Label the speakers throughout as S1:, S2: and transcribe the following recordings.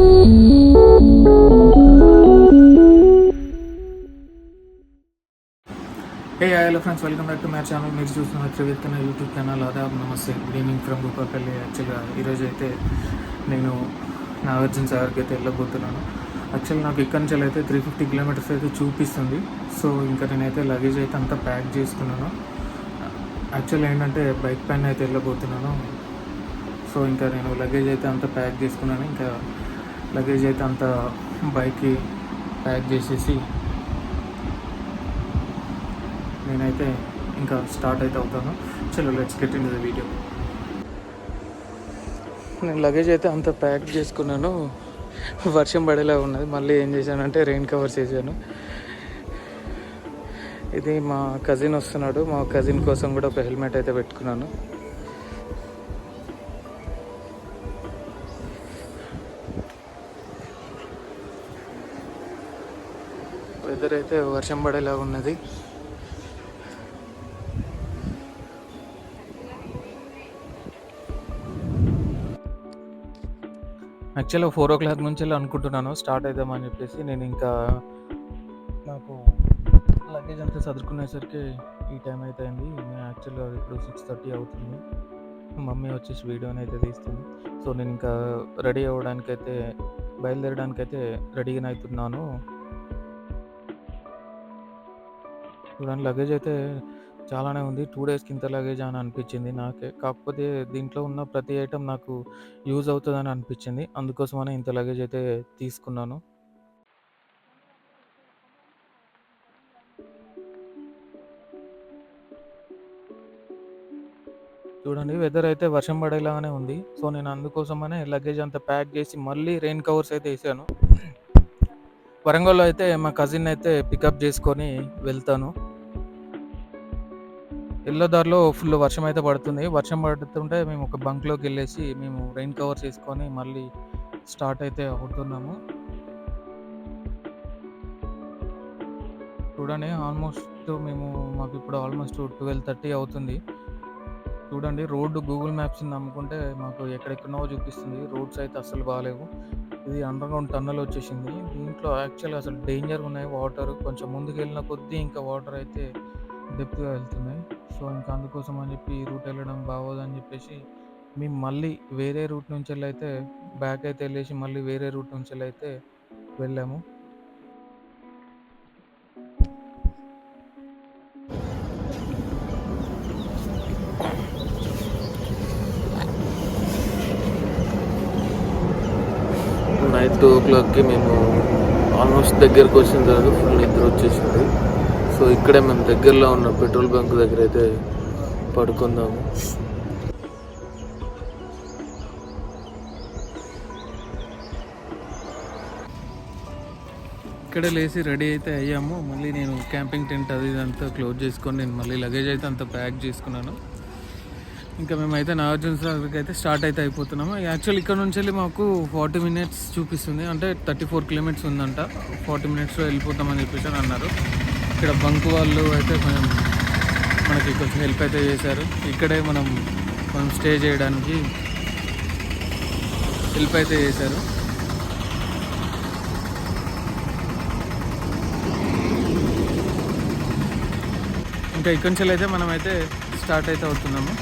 S1: Hey hello friends welcome back to my channel మీరు చూస్తున్న త్రివిత్తన YouTube channel Aadab నమస్తే. Good evening from గోపాపల్లి యాక్చువల్గా ఈరోజు అయితే నేను నాగార్జున సాగర్కి అయితే వెళ్ళబోతున్నాను. యాక్చువల్ నాకు ఇక్కడి నుంచి అయితే త్రీ ఫిఫ్టీ కిలోమీటర్స్ అయితే చూపిస్తుంది. సో ఇంకా నేనైతే లగేజ్ అయితే అంతా ప్యాక్ చేసుకున్నాను. యాక్చువల్ ఏంటంటే బైక్ పైన అయితే వెళ్ళబోతున్నాను. సో ఇంకా నేను లగేజ్ అయితే అంతా ప్యాక్ చేసుకున్నాను. ఇంకా లగేజ్ అయితే అంత బైక్కి ప్యాక్ చేసేసి నేనైతే ఇంకా స్టార్ట్ అయితే అవుతాను. చలో let's get in the video నేను లగేజ్ అయితే అంత ప్యాక్ చేసుకున్నాను. వర్షం పడేలా ఉన్నది. మళ్ళీ ఏం చేశానంటే రెయిన్ కవర్స్ వేసాను ఇది మా కజిన్ వస్తున్నాడు. మా కజిన్ కోసం కూడా ఒక హెల్మెట్ అయితే పెట్టుకున్నాను. వెదర్ అయితే వర్షం పడేలా ఉన్నది. యాక్చువల్గా ఫోర్ ఓ క్లాక్ నుంచి అనుకుంటున్నాను. స్టార్ట్ అవుదామని చెప్పేసి నేను ఇంకా నాకు లగేజ్ అంతా చదువుకునేసరికి ఈ టైం అయితే అయింది నేను యాక్చువల్గా ఇప్పుడు సిక్స్ థర్టీ అవుతుంది. మమ్మీ వచ్చేసి వీడియోని అయితే తీస్తుంది. సో నేను ఇంకా రెడీ అవ్వడానికైతే బయలుదేరడానికైతే రెడీగా అవుతున్నాను చూడండి లగేజ్ అయితే చాలానే ఉంది. టూ డేస్కి ఇంత లగేజ్ అని అనిపించింది నాకే. కాకపోతే దీంట్లో ఉన్న ప్రతి ఐటెం నాకు యూజ్ అవుతుందని అనిపించింది. అందుకోసమనే ఇంత లగేజ్ అయితే తీసుకున్నాను. చూడండి వెదర్ అయితే వర్షం పడేలాగానే ఉంది. సో నేను అందుకోసమనే లగేజ్ అంతా ప్యాక్ చేసి మళ్ళీ రెయిన్ కవర్స్ అయితే వేసాను. వరంగల్లో అయితే మా కజిన్ అయితే పికప్ చేసుకొని వెళ్తాను. ఎల్లో దారిలో ఫుల్ వర్షం అయితే పడుతుంది. వర్షం పడుతుంటే మేము ఒక బంక్లోకి వెళ్ళేసి మేము రెయిన్ కవర్స్ వేసుకొని మళ్ళీ స్టార్ట్ అయితే అవుతున్నాము. చూడండి ఆల్మోస్ట్ మేము మాకు ఇప్పుడు ఆల్మోస్ట్ ట్వెల్వ్ థర్టీ అవుతుంది. చూడండి రోడ్డు గూగుల్ మ్యాప్స్ నమ్ముకుంటే మాకు ఎక్కడెక్కడో చూపిస్తుంది. రోడ్స్ అయితే అసలు బాగాలేవు. ఇది అండర్ గ్రౌండ్ టన్నల్ వచ్చేసింది. దీంట్లో యాక్చువల్గా అసలు డేంజర్ ఉన్నాయి వాటర్. కొంచెం ముందుకు వెళ్ళిన కొద్దీ ఇంకా వాటర్ అయితే డెప్త్గా వెళ్తున్నాయి. సో ఇంకా అందుకోసం అని చెప్పి ఈ రూట్ వెళ్ళడం బాగోదని చెప్పేసి మేము మళ్ళీ వేరే రూట్ నుంచి వెళ్ళి అయితే బ్యాక్ అయితే వెళ్ళేసి మళ్ళీ వేరే రూట్ నుంచి వెళ్ళి అయితే వెళ్ళాము. నైట్ టూ ఓ క్లాక్కి మేము ఆల్మోస్ట్ దగ్గరకు వచ్చిన తర్వాత ఫుల్ నిద్ర వచ్చేసింది. సో ఇక్కడే మేము దగ్గరలో ఉన్న పెట్రోల్ బంక్ దగ్గర అయితే పడుకుందాము. ఇక్కడే లేచి రెడీ అయితే అయ్యాము. మళ్ళీ నేను క్యాంపింగ్ టెంట్ అది ఇదంతా క్లోజ్ చేసుకొని నేను మళ్ళీ లగేజ్ అయితే అంతా ప్యాక్ చేసుకున్నాను. ఇంకా మేమైతే నాగార్జున సాగర్కి అయితే స్టార్ట్ అయితే అయిపోతున్నాము. యాక్చువల్ ఇక్కడ నుంచి వెళ్ళి మాకు ఫార్టీ మినిట్స్ చూపిస్తుంది. అంటే థర్టీ ఫోర్ కిలోమీటర్స్ ఉందంట. ఫార్టీ మినిట్స్లో వెళ్ళిపోతామని చెప్పేసి అని అన్నారు. ఇక్కడ బంక్ వాళ్ళు అయితే కొంచెం మనకి కొంచెం హెల్ప్ అయితే చేశారు. ఇక్కడే మనం మనం స్టే చేయడానికి హెల్ప్ అయితే చేశారు. ఇంకా ఇక్కడి నుంచి అయితే మనమైతే స్టార్ట్ అయితే అవుతున్నాము.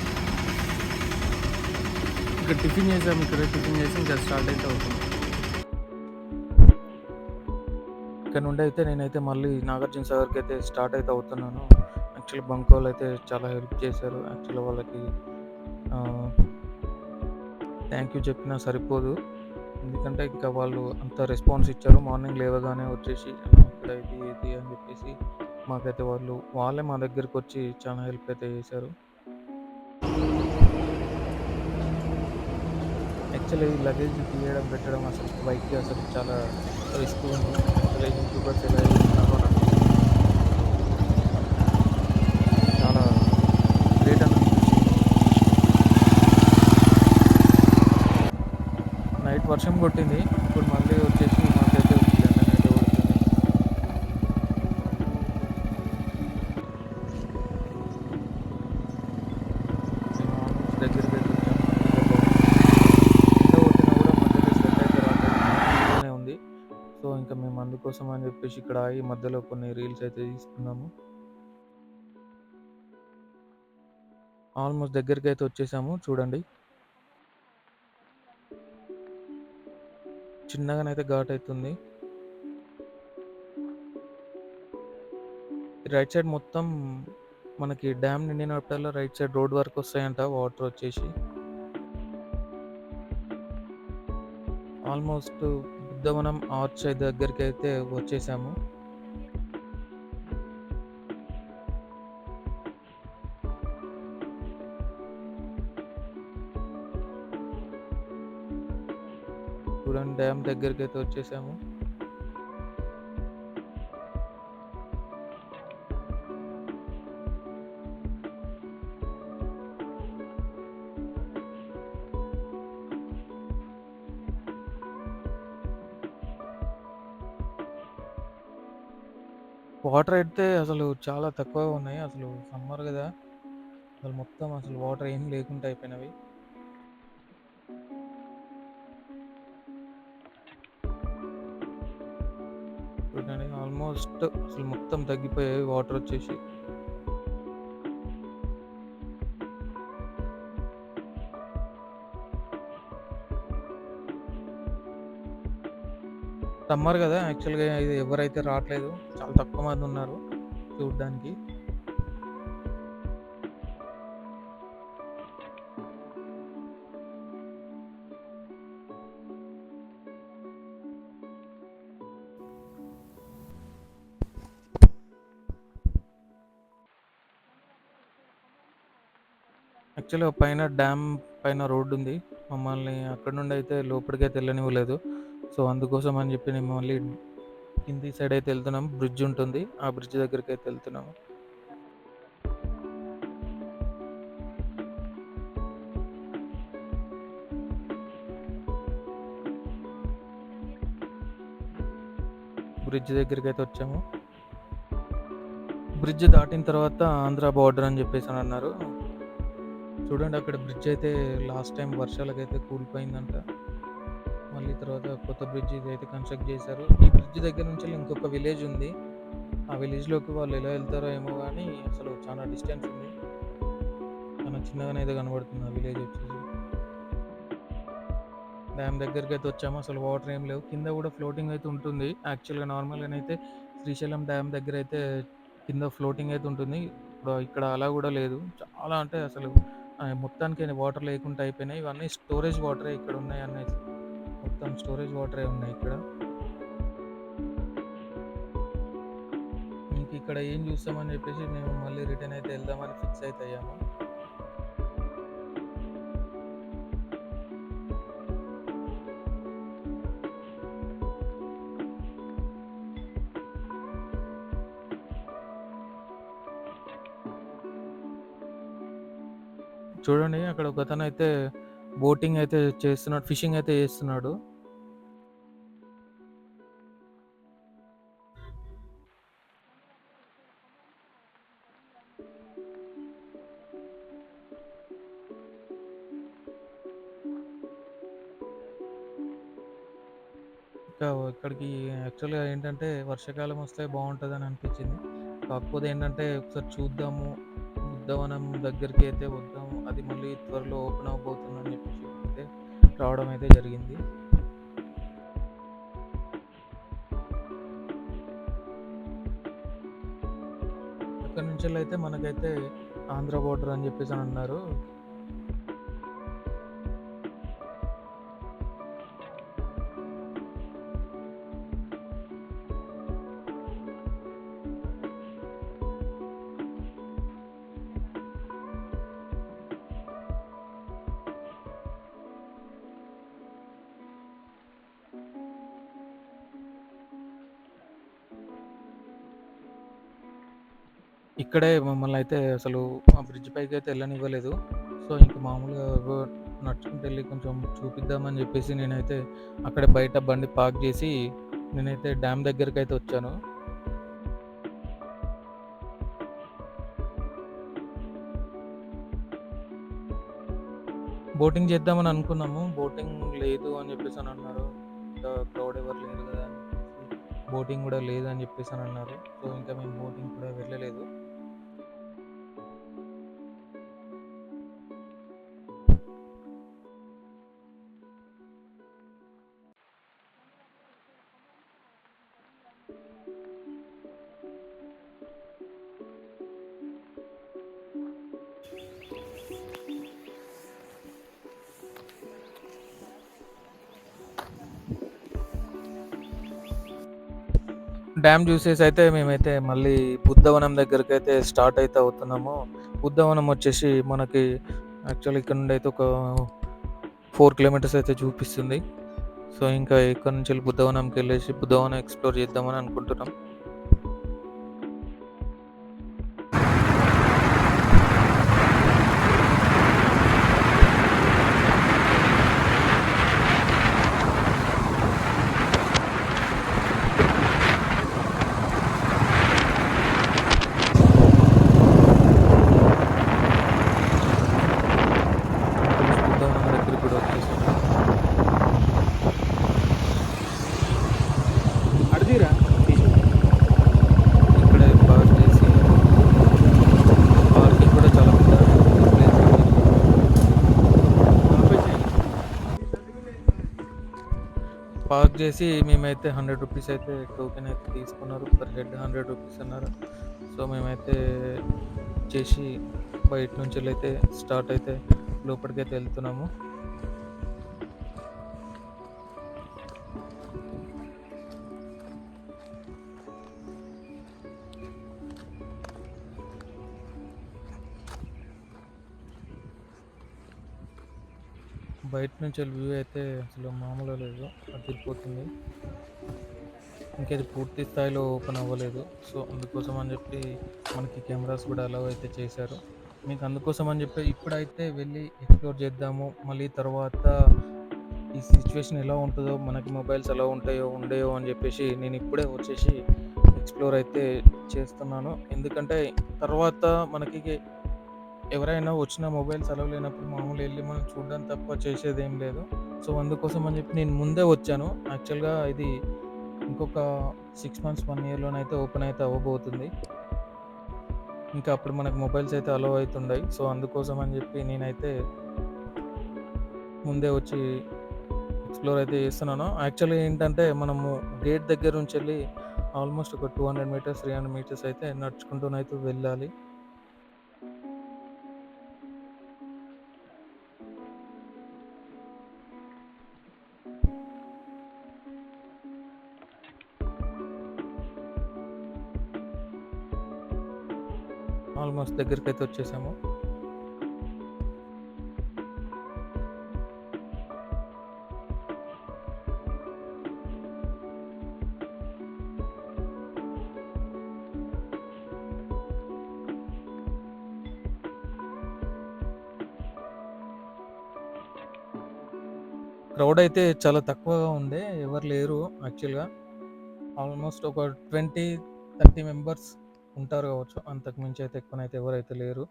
S1: ఇక్కడ టిఫిన్ చేసాము ఇక్కడ టిఫిన్ చేసి ఇంకా స్టార్ట్ అయితే అవుతున్నాం ఇక్కడ నుండి అయితే నేనైతే మళ్ళీ నాగార్జున సాగర్కి అయితే స్టార్ట్ అయితే అవుతున్నాను. యాక్చువల్లీ బంక్ వాళ్ళు అయితే చాలా హెల్ప్ చేశారు. యాక్చువల్లీ వాళ్ళకి థ్యాంక్ యూ చెప్పినా సరిపోదు. ఎందుకంటే ఇంకా వాళ్ళు అంత రెస్పాన్స్ ఇచ్చారు. మార్నింగ్ లేవగానే వచ్చేసి ఇక్కడ ఇది ఇది అని చెప్పేసి మాకైతే వాళ్ళు వాళ్ళే మా దగ్గరికి వచ్చి చాలా హెల్ప్ అయితే చేశారు. యాక్చువల్లీ ఈ లగేజ్ తీయడం పెట్టడం అసలు బైక్కి అసలు చాలా రిస్క్ ఉంది. అసలు యూట్యూబర్స్ ఎలా చేస్తున్నారో నాకు చాలా గ్రేట్ అనిపించింది. నైట్ వర్షం కొట్టింది. ఇప్పుడు అని చెప్పేసి ఇక్కడ ఈ మధ్యలో కొన్ని రీల్స్ అయితే తీసుకున్నాము. ఆల్మోస్ట్ దగ్గరికి అయితే వచ్చేసాము చూడండి. చిన్నగానైతే ఘాట్ అవుతుంది. రైట్ సైడ్ మొత్తం మనకి డ్యామ్ నిండినప్పుడల్లా రైట్ సైడ్ రోడ్ వరకు వస్తాయంట వాటర్ వచ్చేసి. ఆల్మోస్ట్ బుద్ధవనం ఆర్చ్ దగ్గరికి అయితే వచ్చేసాము. చూడండి డ్యామ్ దగ్గరికి అయితే వచ్చేసాము. వాటర్ అయితే అసలు చాలా తక్కువగా ఉన్నాయి. అసలు సమ్మర్ కదా. అసలు మొత్తం అసలు వాటర్ ఏం లేకుండా అయిపోయినవి. చూడండి ఆల్మోస్ట్ అసలు మొత్తం తగ్గిపోయాయి. వాటర్ వచ్చేసి సమ్మర్ కదా యాక్చువల్గా ఇది ఎవరైతే రావట్లేదు చాలా తక్కువ మంది ఉన్నారు చూడడానికి. యాక్చువల్గా పైన డ్యామ్ పైన రోడ్డు ఉంది మమ్మల్ని అక్కడ నుండి అయితే లోపలికైతే వెళ్ళనివ్వలేదు. సో అందుకోసం అని చెప్పి మేము మళ్ళీ కింది సైడ్ అయితే వెళ్తున్నాం. బ్రిడ్జ్ ఉంటుంది. ఆ బ్రిడ్జ్ దగ్గరికి అయితే వెళ్తున్నాము. బ్రిడ్జ్ దగ్గరికి అయితే వచ్చాము. బ్రిడ్జ్ దాటిన తర్వాత ఆంధ్ర బార్డర్ అని చెప్పేసి అని అన్నారు. చూడండి అక్కడ బ్రిడ్జ్ అయితే లాస్ట్ టైం వర్షాలకైతే కూలిపోయిందంట. మళ్ళీ తర్వాత కొత్త బ్రిడ్జ్ అయితే కన్స్ట్రక్ట్ చేశారు. ఈ బ్రిడ్జ్ దగ్గర నుంచి ఇంకొక విలేజ్ ఉంది. ఆ విలేజ్లోకి వాళ్ళు ఎలా వెళ్తారో ఏమో కానీ అసలు చాలా డిస్టెన్స్ ఉంది. చాలా చిన్నగానే అయితే కనబడుతుంది ఆ విలేజ్ వచ్చేసి. డ్యామ్ దగ్గరికి అయితే వచ్చాము. అసలు వాటర్ ఏం లేవు. కింద కూడా ఫ్లోటింగ్ అయితే ఉంటుంది. యాక్చువల్గా నార్మల్గా అయితే శ్రీశైలం డ్యామ్ దగ్గర అయితే కింద ఫ్లోటింగ్ అయితే ఉంటుంది. ఇప్పుడు ఇక్కడ అలా కూడా లేదు. చాలా అంటే అసలు మొత్తానికి వాటర్ లేకుండా అయిపోయినాయి. ఇవన్నీ స్టోరేజ్ వాటరే ఇక్కడ ఉన్నాయి అనేసి మొత్తం స్టోరేజ్ వాటరే ఉన్నాయి ఇక్కడ. ఇంక ఇక్కడ ఏం చూస్తామని చెప్పేసి మేము మళ్ళీ రిటర్న్ అయితే వెళ్దామని ఫిక్స్ అయితే అయ్యాము. చూడండి అక్కడ ఒక అతను అయితే బోటింగ్ అయితే చేస్తున్నాడు ఫిషింగ్ అయితే చేస్తున్నాడు. యాక్చువల్గా ఏంటంటే వర్షాకాలం వస్తే బాగుంటుందని అనిపించింది. కాకపోతే ఏంటంటే ఒకసారి చూద్దాము ఉద్దవనం దగ్గరికి అయితే వద్దాము అది మళ్ళీ త్వరలో ఓపెన్ అవబోతుందని చెప్పేసి అయితే రావడం అయితే జరిగింది. ఇక్కడ నుంచి అయితే మనకైతే ఆంధ్ర బోర్డర్ అని చెప్పేసి అని అన్నారు. ఇక్కడే మమ్మల్ని అయితే అసలు ఆ బ్రిడ్జ్ పైకి అయితే వెళ్ళనివ్వలేదు సో ఇంక మామూలుగా నడుచుకుంటూ వెళ్ళి కొంచెం చూపిద్దామని చెప్పేసి నేనైతే అక్కడే బయట బండి పార్క్ చేసి నేనైతే డ్యామ్ దగ్గరికి అయితే వచ్చాను. బోటింగ్ చేద్దామని అనుకున్నాము. బోటింగ్ లేదు అని చెప్పేసి అని అన్నారు. ఇంకా క్రౌడ్ ఎవరు లేరు కదా అని బోటింగ్ కూడా లేదు అని చెప్పేసి అని అన్నారు. సో ఇంకా మేము బోటింగ్ కూడా వెళ్ళలేదు. డ్యామ్ చూసేసి అయితే మేమైతే మళ్ళీ బుద్ధవనం దగ్గరికి అయితే స్టార్ట్ అయితే అవుతున్నాము. బుద్ధవనం వచ్చేసి మనకి యాక్చువల్లీ ఇక్కడ నుండి అయితే ఒక ఫోర్ కిలోమీటర్స్ అయితే చూపిస్తుంది. సో ఇంకా ఇక్కడ నుంచి వెళ్ళి బుద్ధవనంకి వెళ్ళేసి బుద్ధవనం ఎక్స్ప్లోర్ చేద్దామని అనుకుంటున్నాం బుద్ధవనం దగ్గరికి కూడా వచ్చేసాం
S2: అడిదిరా
S1: ఇక్కడే పార్క్ చేసి పార్కింగ్ కూడా చాలా పెద్ద ప్లేస్ చేసి మేమైతే హండ్రెడ్ రూపీస్ అయితే టోకెన్ అయితే తీసుకున్నారు. పర్ హెడ్ హండ్రెడ్ రూపీస్ అన్నారు. సో మేమైతే చేసి బయట నుంచి అయితే స్టార్ట్ అయితే లోపలికి అయితే వెళ్తున్నాము. బయట నుంచి వ్యూ అయితే అసలు మామూలు లేదు. అదిరిపోతుంది ఇంకేది పూర్తి స్థాయిలో ఓపెన్ అవ్వలేదు. సో అందుకోసం అని చెప్పి మనకి కెమెరాస్ కూడా అలవ్ అయితే చేశారు. మీకు అందుకోసం అని చెప్పి ఇప్పుడైతే వెళ్ళి ఎక్స్ప్లోర్ చేద్దాము. మళ్ళీ తర్వాత ఈ సిచ్యువేషన్ ఎలా ఉంటుందో మనకి మొబైల్స్ ఎలా ఉంటాయో ఉండేయో అని చెప్పేసి నేను ఇప్పుడే వచ్చేసి ఎక్స్ప్లోర్ అయితే చేస్తున్నాను. ఎందుకంటే తర్వాత మనకి ఎవరైనా వచ్చిన మొబైల్స్ అలవ్ లేనప్పుడు మామూలు వెళ్ళి మనం చూడడం తప్ప చేసేది ఏం లేదు. సో అందుకోసం అని చెప్పి నేను ముందే వచ్చాను. యాక్చువల్గా ఇది ఇంకొక సిక్స్ మంత్స్ వన్ ఇయర్లోనైతే ఓపెన్ అయితే అవ్వబోతుంది. ఇంకా అప్పుడు మనకు మొబైల్స్ అయితే అలవ్ అవుతుండయి. సో అందుకోసం అని చెప్పి నేనైతే ముందే వచ్చి ఎక్స్ప్లోర్ అయితే చేస్తున్నాను. యాక్చువల్లీ ఏంటంటే మనము గేట్ దగ్గర నుంచి వెళ్ళి ఆల్మోస్ట్ ఒక two hundred metres three hundred metres అయితే నడుచుకుంటూనైతే వెళ్ళాలి. ఆల్మోస్ట్ దగ్గరికి అయితే వచ్చేసాము. క్రౌడ్ అయితే చాలా తక్కువగా ఉండే ఎవరు లేరు యాక్చువల్గా. ఆల్మోస్ట్ ఒక ట్వంటీ థర్టీ మెంబర్స్ ఉంటారు కావచ్చు. అంతకు మించి అయితే ఎక్కువనైతే ఎవరైతే లేరు.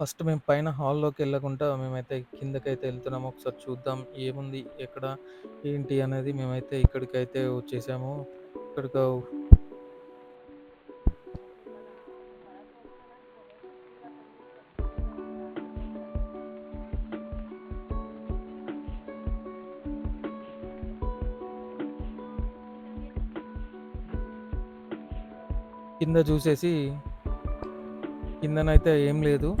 S1: ఫస్ట్ మేము పైన హాల్లోకి వెళ్ళకుండా మేమైతే కిందకైతే వెళ్తున్నాము. ఒకసారి చూద్దాం ఏముంది ఎక్కడ ఏంటి అనేది మేమైతే ఇక్కడికైతే వచ్చేసాము. ఇక్కడికి కింద చూసేసి కిందనైతే ఏం లేదు.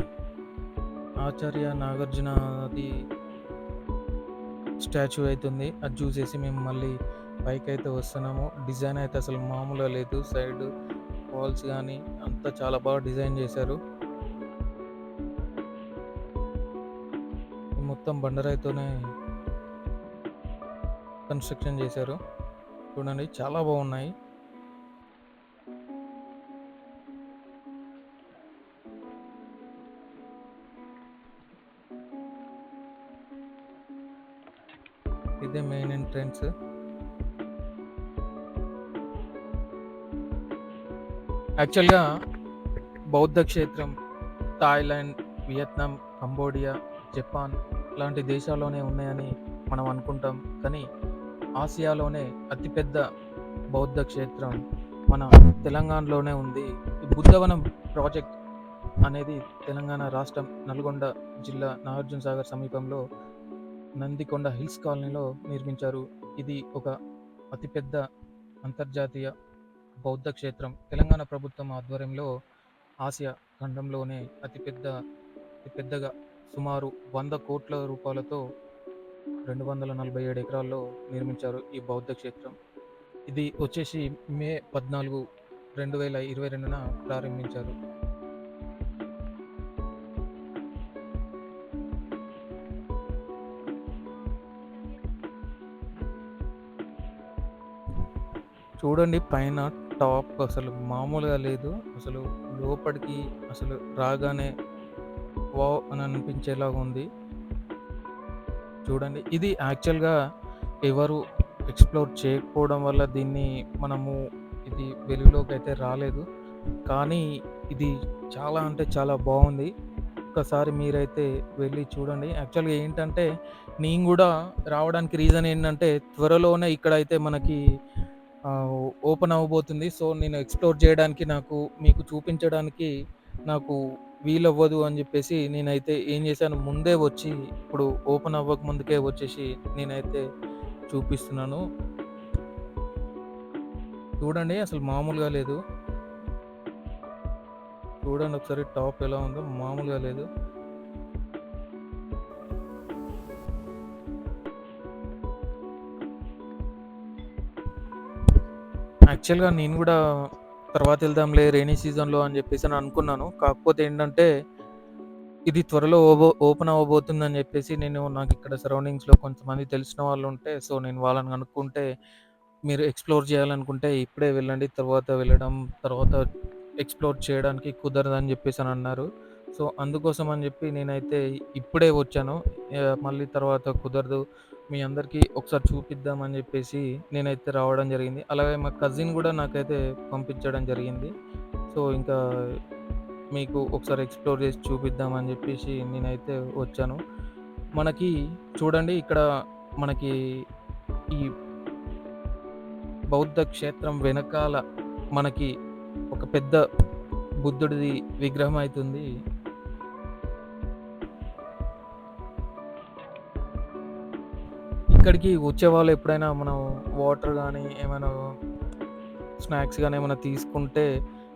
S1: ఆచార్య నాగార్జున అది స్టాచ్యూ అవుతుంది అది చూసేసి మేము మళ్ళీ పైకి అయితే వస్తున్నాము. డిజైన్ అయితే అసలు మామూలుగా లేదు. సైడ్ వాల్స్ కానీ అంతా చాలా బాగా డిజైన్ చేశారు. మొత్తం బండరాయితోనే కన్స్ట్రక్షన్ చేశారు. చూడండి చాలా బాగున్నాయి. ఫ్రెండ్స్ యాక్చువల్గా బౌద్ధ క్షేత్రం థాయిలాండ్ వియత్నాం కంబోడియా జపాన్ లాంటి దేశాల్లోనే ఉన్నాయని మనం అనుకుంటాం. కానీ ఆసియాలోనే అతిపెద్ద బౌద్ధ క్షేత్రం మన తెలంగాణలోనే ఉంది. ఈ బుద్ధవనం ప్రాజెక్ట్ అనేది తెలంగాణ రాష్ట్రం నల్గొండ జిల్లా నాగార్జున సాగర్ సమీపంలో నందికొండ హిల్స్ కాలనీలో నిర్మించారు. ఇది ఒక అతిపెద్ద అంతర్జాతీయ బౌద్ధ క్షేత్రం. తెలంగాణ ప్రభుత్వం ఆధ్వర్యంలో ఆసియా ఖండంలోనే అతిపెద్ద అతిపెద్దగా సుమారు వంద కోట్ల రూపాయలతో రెండు వందల నలభై ఏడు ఎకరాల్లో నిర్మించారు ఈ బౌద్ధ క్షేత్రం. ఇది వచ్చేసి మే పద్నాలుగు రెండు వేల ఇరవై రెండున ప్రారంభించారు. చూడండి పైన టాప్ అసలు మామూలుగా లేదు. అసలు లోపలికి అసలు రాగానే వావ్ అని అనిపించేలాగా ఉంది. చూడండి ఇది యాక్చువల్గా ఎవరు ఎక్స్ప్లోర్ చేయకపోవడం వల్ల దీన్ని మనము ఇది వెలుగులోకి అయితే రాలేదు. కానీ ఇది చాలా అంటే చాలా బాగుంది. ఒక్కసారి మీరైతే వెళ్ళి చూడండి. యాక్చువల్గా ఏంటంటే నేను కూడా రావడానికి రీజన్ ఏంటంటే త్వరలోనే ఇక్కడైతే మనకి ఓపెన్ అవ్వబోతుంది. సో నేను ఎక్స్ప్లోర్ చేయడానికి నాకు మీకు చూపించడానికి నాకు వీలవ్వదు అని చెప్పేసి నేనైతే ఏం చేశాను ముందే వచ్చి ఇప్పుడు ఓపెన్ అవ్వక ముందుకే వచ్చేసి నేనైతే చూపిస్తున్నాను. చూడండి అసలు మామూలుగా లేదు. చూడండి ఒకసారి టాప్ ఎలా ఉందో మామూలుగా లేదు. యాక్చువల్గా నేను కూడా తర్వాత వెళ్దాంలే రైనీ సీజన్లో అని చెప్పేసి అని అనుకున్నాను. కాకపోతే ఏంటంటే ఇది త్వరలో ఓబో ఓపెన్ అవ్వబోతుందని చెప్పేసి నేను నాకు ఇక్కడ సరౌండింగ్స్లో కొంతమంది తెలిసిన వాళ్ళు ఉంటే సో నేను వాళ్ళని కనుక్కుంటే మీరు ఎక్స్ప్లోర్ చేయాలనుకుంటే ఇప్పుడే వెళ్ళండి తర్వాత వెళ్ళడం తర్వాత ఎక్స్ప్లోర్ చేయడానికి కుదరదని చెప్పేసి అని అన్నారు. సో అందుకోసం అని చెప్పి నేనైతే ఇప్పుడే వచ్చాను. మళ్ళీ తర్వాత కుదరదు. మీ అందరికీ ఒకసారి చూపిద్దామని చెప్పేసి నేనైతే రావడం జరిగింది. అలాగే మా కజిన్ కూడా నాకైతే పంపించడం జరిగింది. సో ఇంకా మీకు ఒకసారి ఎక్స్ప్లోర్ చేసి చూపిద్దామని చెప్పేసి నేనైతే వచ్చాను. మనకి చూడండి ఇక్కడ మనకి ఈ బౌద్ధ క్షేత్రం వెనకాల మనకి ఒక పెద్ద బుద్ధుడిది విగ్రహం అవుతుంది ఇక్కడికి వచ్చే వాళ్ళు ఎప్పుడైనా మనం వాటర్ కానీ ఏమైనా స్నాక్స్ కానీ ఏమైనా తీసుకుంటే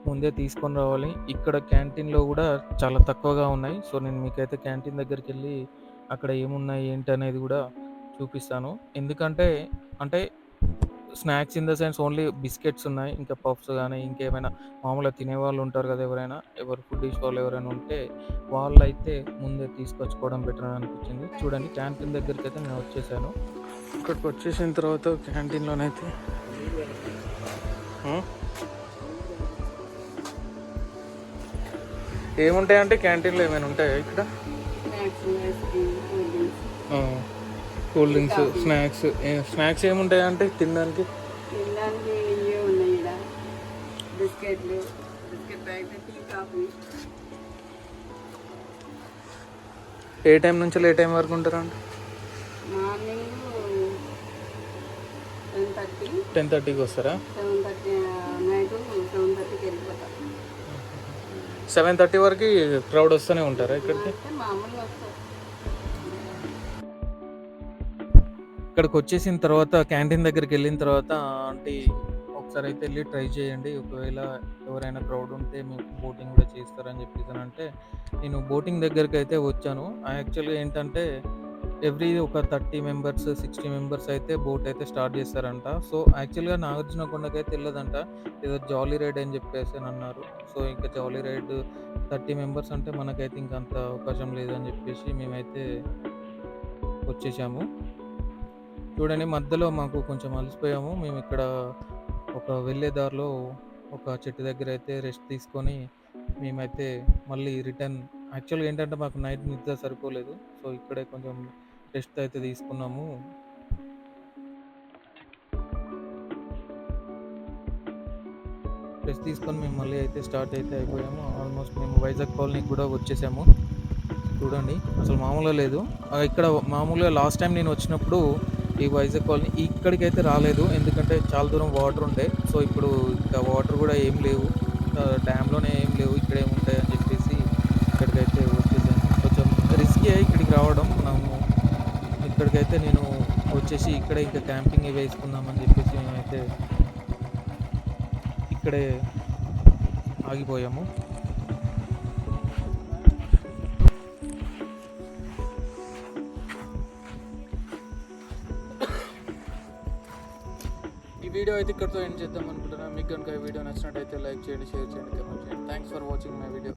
S1: ముందే తీసుకొని రావాలి. ఇక్కడ క్యాంటీన్లో కూడా చాలా తక్కువగా ఉన్నాయి. సో నేను మీకైతే క్యాంటీన్ దగ్గరికి వెళ్ళి అక్కడ ఏమున్నాయి ఏంటి అనేది కూడా చూపిస్తాను. ఎందుకంటే అంటే snacks in the sense only biscuits ఉన్నాయి ఇంకా పఫ్స్ కానీ ఇంకేమైనా మామూలుగా తినేవాళ్ళు ఉంటారు కదా ఎవరైనా ఎవరు ఫుడ్ డిష్ వాళ్ళు ఎవరైనా ఉంటే వాళ్ళైతే ముందే తీసుకొచ్చుకోవడం బెటర్ అని అనిపించింది. చూడండి క్యాంటీన్ దగ్గరికి అయితే నేను వచ్చేసాను. ఇక్కడికి వచ్చేసిన తర్వాత క్యాంటీన్లోనైతే ఏముంటాయంటే క్యాంటీన్లో? ఏమైనా ఉంటాయా ఇక్కడ? కూల్ డ్రింక్స్ స్నాక్స్ స్నాక్స్ ఏముంటాయా అంటే తినడానికి?
S2: తినడానికి ఇవే ఉన్నాయి ఈడ. బిస్కెట్లు బిస్కెట్ ప్యాకెట్ టీ కాఫీ.
S1: ఏ టైం నుంచి ఏ టైం వరకు ఉంటారా అంటే
S2: మార్నింగ్ టెన్ థర్టీ.
S1: టెన్ థర్టీకి వస్తారా?
S2: సెవెన్ థర్టీ నైట్ సెవెన్ థర్టీకి వెళ్ళిపోతాం.
S1: సెవెన్ థర్టీ వరకు క్రౌడ్ వస్తూనే ఉంటారా ఇక్కడికి?
S2: మామూలుగా వస్తాం.
S1: ఇక్కడికి వచ్చేసిన తర్వాత క్యాంటీన్ దగ్గరికి వెళ్ళిన తర్వాత ఆంటీ ఒకసారి అయితే వెళ్ళి ట్రై చేయండి. ఒకవేళ ఎవరైనా క్రౌడ్ ఉంటే మీకు బోటింగ్ కూడా చేస్తారని చెప్పేసి అని అంటే నేను బోటింగ్ దగ్గరికి అయితే వచ్చాను. యాక్చువల్గా ఏంటంటే ఎవ్రీ ఒక థర్టీ మెంబర్స్ సిక్స్టీ మెంబర్స్ అయితే బోట్ అయితే స్టార్ట్ చేస్తారంట. సో యాక్చువల్గా నాగార్జున కొండకి అయితే వెళ్ళదంట. ఏదో జాలీ రైడ్ అని చెప్పేసి అని అన్నారు. సో ఇంకా జాలీ రైడ్ థర్టీ మెంబర్స్ అంటే మనకైతే ఇంకంత అంత అవకాశం లేదని చెప్పేసి మేమైతే వచ్చేసాము. చూడండి మధ్యలో మాకు కొంచెం అలసిపోయాము. మేము ఇక్కడ ఒక వెళ్ళే దారిలో ఒక చెట్టు దగ్గర అయితే రెస్ట్ తీసుకొని మేమైతే మళ్ళీ రిటర్న్. యాక్చువల్గా ఏంటంటే మాకు నైట్ నిద్ర సరిపోలేదు. సో ఇక్కడే కొంచెం రెస్ట్ అయితే తీసుకున్నాము. రెస్ట్ తీసుకొని మేము మళ్ళీ అయితే స్టార్ట్ అయితే అయిపోయాము. ఆల్మోస్ట్ మేము వైజాగ్ కాలనీకి కూడా వచ్చేసాము. చూడండి అసలు మామూలుగా లేదు. ఇక్కడ మామూలుగా లాస్ట్ టైం నేను వచ్చినప్పుడు ఈ వైజాగ్ కాలనీ ఇక్కడికైతే రాలేదు. ఎందుకంటే చాలా దూరం వాటర్ ఉండే. సో ఇప్పుడు ఇంకా వాటర్ కూడా ఏం లేవు. డ్యామ్లోనే ఏం లేవు. ఇక్కడ ఏమి ఉంటాయి అని చెప్పేసి ఇక్కడికైతే వచ్చేసాను. కొంచెం రిస్కీ ఇక్కడికి రావడం. మనము ఇక్కడికైతే నేను వచ్చేసి ఇక్కడే ఇంకా క్యాంపింగ్ వేసుకుందామని చెప్పేసి మేమైతే ఇక్కడే ఆగిపోయాము. వీడియో అయితే ఇక్కడితో ఎండ్ చేద్దాం అనుకుంటున్నాను. మీకు కనుక ఈ వీడియో నచ్చినట్టయితే లైక్ చేయండి షేర్ చేయండి కామెంట్ చేయండి. Thanks for watching my video